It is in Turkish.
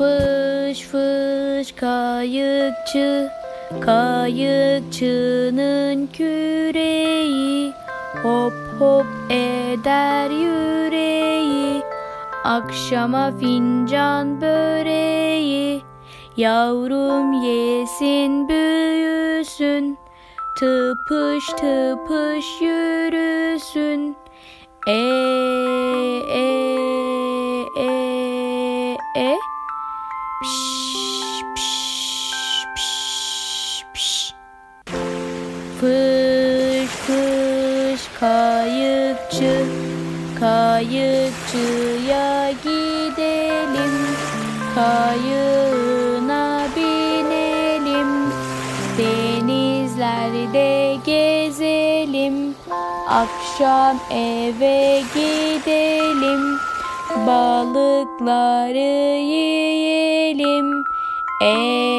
Fış fış kayıkçı Kayıkçının küreği. Hop hop eder yüreği Akşama fincan böreği. Yavrum yesin büyüsün Tıpış tıpış yürüsün. E e e e Fış fış kayıkçı Kayıkçıya gidelim Kayığına binelim Denizlerde gezelim Akşam eve gidelim Balıkları yiyelim. E